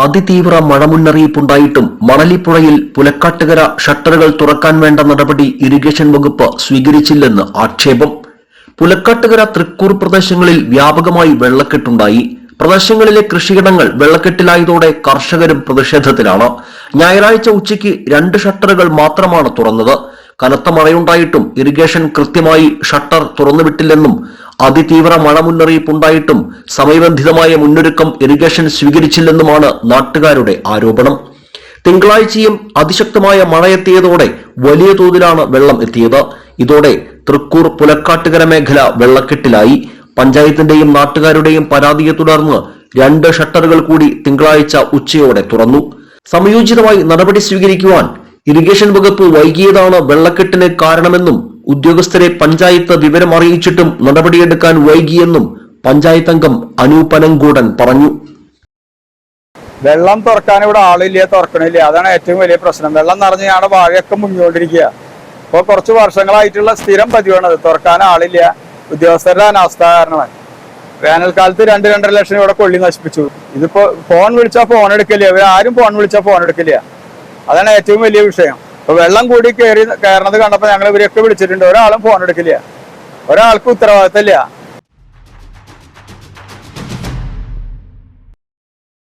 അതിതീവ്ര മഴ മുന്നറിയിപ്പുണ്ടായിട്ടും മണലിപ്പുഴയിൽ പുലക്കാട്ടുകര ഷട്ടറുകൾ തുറക്കാൻ വേണ്ട നടപടി ഇറിഗേഷൻ വകുപ്പ് സ്വീകരിച്ചില്ലെന്ന് ആക്ഷേപം. പുലക്കാട്ടുകര തൃക്കൂർ പ്രദേശങ്ങളിൽ വ്യാപകമായി വെള്ളക്കെട്ടുണ്ടായി. പ്രദേശങ്ങളിലെ കൃഷിയിടങ്ങൾ വെള്ളക്കെട്ടിലായതോടെ കർഷകരും പ്രതിഷേധത്തിലാണ്. ഞായറാഴ്ച ഉച്ചയ്ക്ക് രണ്ട് ഷട്ടറുകൾ മാത്രമാണ് തുറന്നത്. കനത്ത മഴയുണ്ടായിട്ടും ഇറിഗേഷൻ കൃത്യമായി ഷട്ടർ തുറന്നുവിട്ടില്ലെന്നും അതിതീവ്ര മഴ മുന്നറിയിപ്പുണ്ടായിട്ടും സമയബന്ധിതമായ മുന്നൊരുക്കം ഇറിഗേഷൻ സ്വീകരിച്ചില്ലെന്നുമാണ് നാട്ടുകാരുടെ ആരോപണം. തിങ്കളാഴ്ചയും അതിശക്തമായ മഴയെത്തിയതോടെ വലിയ തോതിലാണ് വെള്ളം എത്തിയത്. ഇതോടെ തൃക്കൂർ പുലക്കാട്ടുകര മേഖല വെള്ളക്കെട്ടിലായി. പഞ്ചായത്തിന്റെയും നാട്ടുകാരുടെയും പരാതിയെ തുടർന്ന് രണ്ട് ഷട്ടറുകൾ കൂടി തിങ്കളാഴ്ച ഉച്ചയോടെ തുറന്നു. സമയോചിതമായി നടപടി സ്വീകരിക്കുവാൻ ഇറിഗേഷൻ വകുപ്പ് വൈകിയതാണ് വെള്ളക്കെട്ടിന് കാരണമെന്നും ഉദ്യോഗസ്ഥരെ പഞ്ചായത്ത് വിവരം അറിയിച്ചിട്ടും നടപടിയെടുക്കാൻ വൈകിയെന്നും പഞ്ചായത്ത് അംഗം അനൂപനങ്കൂടൻ പറഞ്ഞു. വെള്ളം തുറക്കാൻ ഇവിടെ ആളില്ല തുറക്കണില്ല. അതാണ് ഏറ്റവും വലിയ പ്രശ്നം. വെള്ളം നിറഞ്ഞ് ഞങ്ങളുടെ വാഴയൊക്കെ മുങ്ങിക്കൊണ്ടിരിക്കുക. ഇപ്പോൾ കുറച്ച് വർഷങ്ങളായിട്ടുള്ള സ്ഥിരം പതിവാണത് തുറക്കാൻ ആളില്ല. ഉദ്യോഗസ്ഥരുടെ അനാസ്ഥ കാരണമാണ് വേനൽക്കാലത്ത് രണ്ട് രണ്ടര ലക്ഷം ഇവിടെ കൊള്ളി നശിപ്പിച്ചു. ഇതിപ്പോ ഫോൺ വിളിച്ചാൽ ഫോൺ എടുക്കില്ല ഇവരാരും ഫോൺ വിളിച്ചാൽ ഫോൺ എടുക്കില്ല അതാണ് ഏറ്റവും വലിയ വിഷയം. ഇപ്പൊ വെള്ളം കൂടി കയറി കയറണത് കണ്ടപ്പോൾ ഞങ്ങൾ ഇവരെയൊക്കെ വിളിച്ചിട്ടുണ്ട്. ഒരാളും ഫോൺ എടുക്കില്ല. ഒരാൾക്കും ഉത്തരവാദിത്തമില്ല.